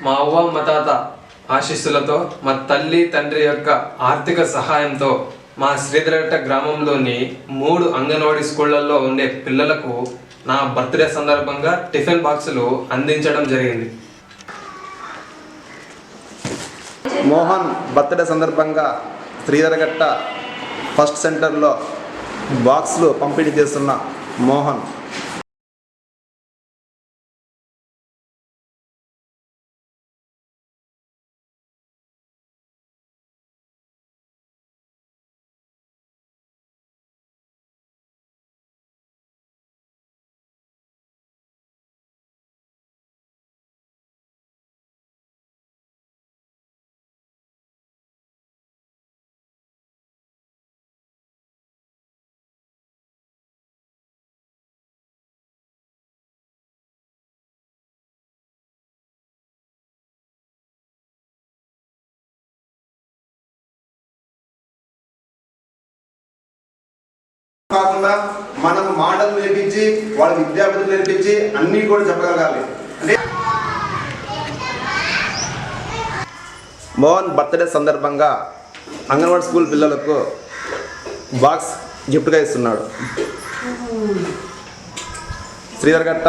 మా అవ్వ మా తాత ఆశీస్సులతో మా తల్లి తండ్రి యొక్క ఆర్థిక సహాయంతో మా శ్రీధరట్ట గ్రామంలోని మూడు అంగన్వాడీ స్కూళ్ళలో ఉండే పిల్లలకు నా బర్త్డే సందర్భంగా టిఫిన్ బాక్సులు అందించడం జరిగింది. మోహన్ బర్త్డే సందర్భంగా శ్రీధరగట్ట ఫస్ట్ సెంటర్లో బాక్సులు పంపిణీ చేస్తున్న మోహన్ కాకుండా మనం మాటలు నేర్పించి వాళ్ళ విద్యార్థులు నేర్పించి అన్నీ కూడా చెప్పగలగాలి. అంటే మోహన్ బర్త్డే సందర్భంగా అంగన్వాడీ స్కూల్ పిల్లలకు బాక్స్ గిఫ్ట్గా ఇస్తున్నాడు. శ్రీధర్ గట్ట?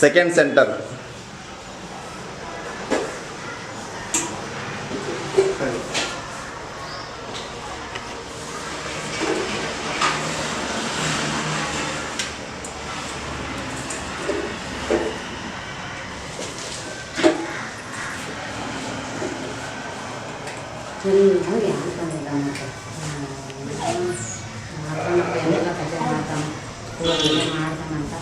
Second centre. ಚೆನ್ನಾಗಿ ಆಡ್ಕೊಂಡಿಲ್ಲ ಮತ್ತೆ ಮಾಡ್ಕೊಂಡು ಎಲ್ಲ ಕಜ ಮಾಡ್ತಾನೆ ಮಾಡ್ತಾನಂತ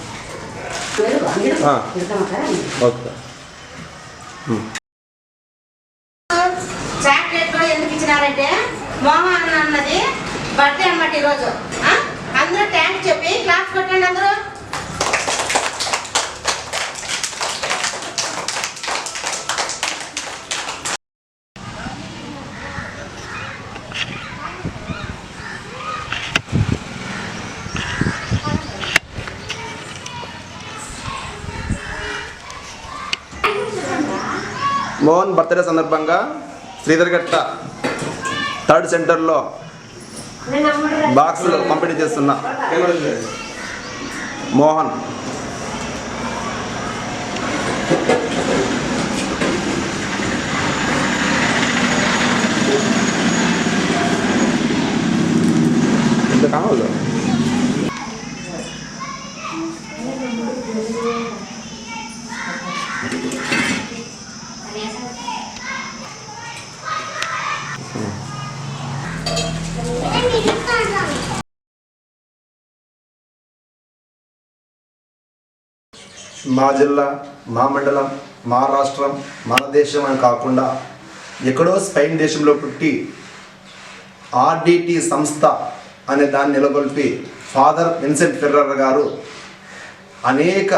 ಹಾ. ಇರ್ತಾನಕ್ಕ ఓకే చాక్లెట్లు ఎందుకు ఇచ్చినారంటే మోహన్ అన్నది బర్త్డే అన్నమాట ఈరోజు మోహన్ బర్త్డే సందర్భంగా శ్రీధర్ఘట్ట థర్డ్ సెంటర్లో బాక్సులు పంపిణీ చేస్తున్న మోహన్ ఎంత కావాలి మా జిల్లా మా మండలం మా రాష్ట్రం మన దేశం అని కాకుండా ఎక్కడో స్పెయిన్ దేశంలో పుట్టి ఆర్డిటి సంస్థ అనే దాన్ని నెలకొల్పి ఫాదర్ విన్సెంట్ ఫెర్రర్ గారు అనేక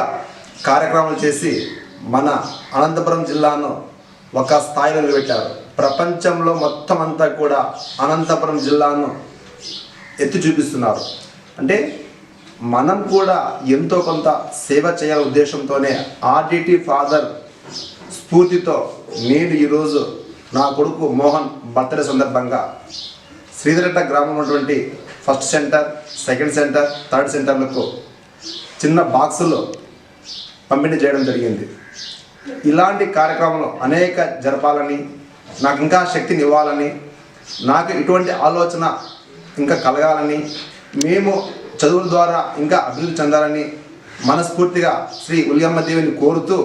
కార్యక్రమాలు చేసి మన అనంతపురం జిల్లాను ఒక స్థాయిలో నిలబెట్టారు. ప్రపంచంలో మొత్తం అంతా కూడా అనంతపురం జిల్లాను ఎత్తి చూపిస్తున్నారు. అంటే మనం కూడా ఎంతో కొంత సేవ చేయాల ఉద్దేశంతోనే ఆర్డిటి ఫాదర్ స్ఫూర్తితో నేను ఈరోజు నా కొడుకు మోహన్ బర్త్డే సందర్భంగా శ్రీధరట్ట గ్రామం ఉన్నటువంటి first centre second centre third సెంటర్లకు చిన్న బాక్సులు పంపిణీ చేయడం జరిగింది. ఇలాంటి కార్యక్రమాలు అనేక జరపాలని నాకు ఇంకా శక్తిని ఇవ్వాలని నాకు ఇటువంటి ఆలోచన ఇంకా కలగాలని మేము చదువుల ద్వారా ఇంకా అభివృద్ధి చెందాలని మనస్ఫూర్తిగా శ్రీ ఉలియమ్మ దేవిని కోరుతూ